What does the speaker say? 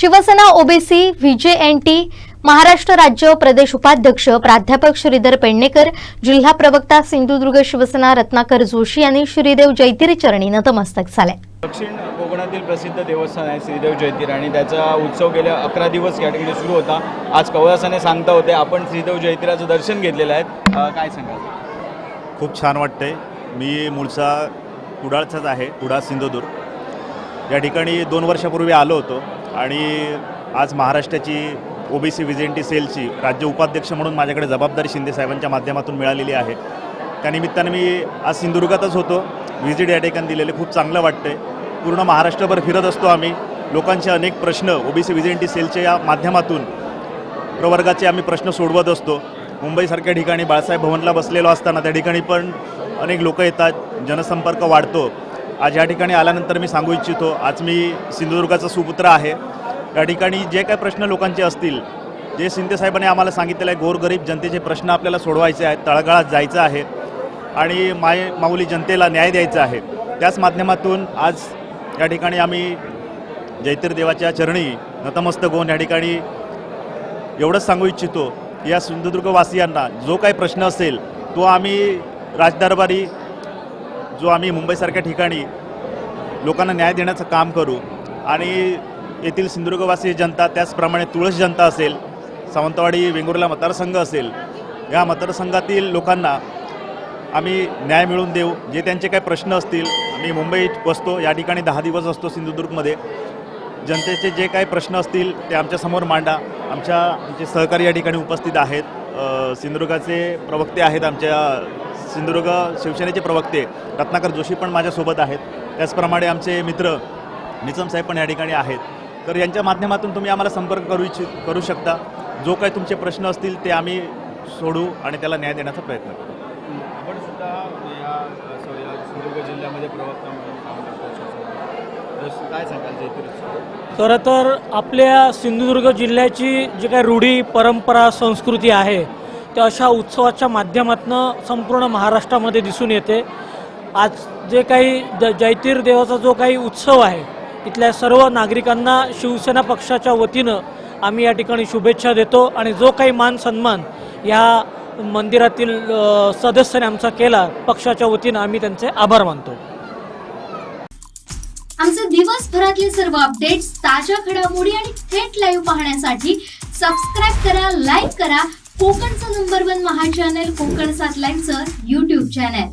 Shiv Sena OBC VJNT Maharashtra राज्य प्रदेश उपाध्यक्ष प्राध्यापक श्रीधर पेडणेकर जिल्हा प्रवक्ता सिंधुदुर्ग शिवसेना रत्नाकर जोशी यांनी श्रीदेव जैतिरी चरणी नतमस्तक झाले. दक्षिण कोकणातील प्रसिद्ध देवस्थान आहे श्रीदेव जयतीर आणि त्याचा उत्सव गेल्या अकरा दिवस या ठिकाणी सुरू होता. आज कवळासाने सांगता होते आपण श्रीदेव जयतीराचं दर्शन घेतलेलं आहे. काय सांगाल? खूप छान वाटतंय. मी मूळचा कुडाळचाच आहे कुडाळ सिंधुदुर्ग. या ठिकाणी दोन वर्षापूर्वी आलो होतो. आणि आज महाराष्ट्राची ओबीसी विजेंटी सेलची राज्य उपाध्यक्ष म्हणून माझ्याकडे जबाबदारी शिंदे साहेबांच्या माध्यमातून मिळालेली आहे. त्यानिमित्तानं मी आज सिंधुदुर्गातच होतो. व्हिजिट या ठिकाणी दिलेले खूप चांगलं वाटतंय. पूर्ण महाराष्ट्रभर फिरत असतो आम्ही. लोकांचे अनेक प्रश्न ओबीसी विजेंटी सेलच्या या माध्यमातून प्रवर्गाचे आम्ही प्रश्न सोडवत असतो. मुंबईसारख्या ठिकाणी बाळासाहेब भवनला बसलेलो असताना त्या ठिकाणी पण अनेक लोक येतात. जनसंपर्क वाढतो. आज या ठिकाणी आल्यानंतर मी सांगू इच्छितो आज मी सिंधुदुर्गाचा सुपुत्र आहे. या ठिकाणी जे काही प्रश्न लोकांचे असतील जे शिंदे साहेबांनी आम्हाला सांगितलेलं आहे गोरगरीब जनतेचे प्रश्न आपल्याला सोडवायचे आहेत तळागाळात जायचं आहे आणि माय माऊली जनतेला न्याय द्यायचा आहे. त्याच माध्यमातून आज या ठिकाणी आम्ही जैतिर देवाच्या चरणी नतमस्तक होऊन या ठिकाणी एवढंच सांगू इच्छितो की या सिंधुदुर्गवासियांना जो काही प्रश्न असेल तो आम्ही राजदरबारी जो आम्ही मुंबईसारख्या ठिकाणी लोकांना न्याय देण्याचं काम करू आणि येथील सिंधुदुर्गवासी जनता त्याचप्रमाणे तुळस जनता असेल सावंतवाडी वेंगुर्ला मतदारसंघ असेल या मतदारसंघातील लोकांना आम्ही न्याय मिळवून देऊ. जे त्यांचे काही प्रश्न असतील आम्ही मुंबईत बसतो या ठिकाणी दहा दिवस असतो सिंधुदुर्गमध्ये. जनतेचे जे काही प्रश्न असतील ते आमच्यासमोर मांडा. आमच्या आमचे सहकारी या ठिकाणी उपस्थित आहेत. सिंधुदुर्गाचे प्रवक्ते आहेत आमच्या सिंधुदुर्ग शिवसेनेचे प्रवक्ते रत्नाकर जोशी पण माझ्यासोबत आहेत. त्याचप्रमाणे आमचे मित्र निचम साहेब पण या ठिकाणी आहेत. तर यांच्या माध्यमातून तुम्ही आम्हाला संपर्क करू इच्छित करू शकता. जो काही तुमचे प्रश्न असतील ते आम्ही सोडू आणि त्याला न्याय देण्याचा प्रयत्न करू. आपण सुद्धा या सिंधुदुर्ग जिल्ह्यामध्ये प्रवक्ता म्हणून काम करतो तर काय सांगाल खरं तर आपल्या सिंधुदुर्ग जिल्ह्याची जी काही रूढी परंपरा संस्कृती आहे त्या अशा उत्सवाच्या माध्यमातून संपूर्ण महाराष्ट्रामध्ये दिसून येते. आज जे काही ज जैतीर देवाचा जो काही उत्सव आहे इथल्या सर्व नागरिकांना शिवसेना पक्षाच्या वतीनं आम्ही या ठिकाणी शुभेच्छा देतो आणि जो काही मान सन्मान या मंदिरातील अ, सदस्याने आमचा केला पक्षाच्या वतीनं आम्ही त्यांचे आभार मानतो. आमचे दिवसभरातले सर्व अपडेट्स ताज्या घडामोडी आणि थेट लाईव्ह पाहण्यासाठी सबस्क्राईब करा लाईक करा. कोकणचं नंबर वन महा चॅनल कोकण सात लाईव्हचं युट्यूब चॅनल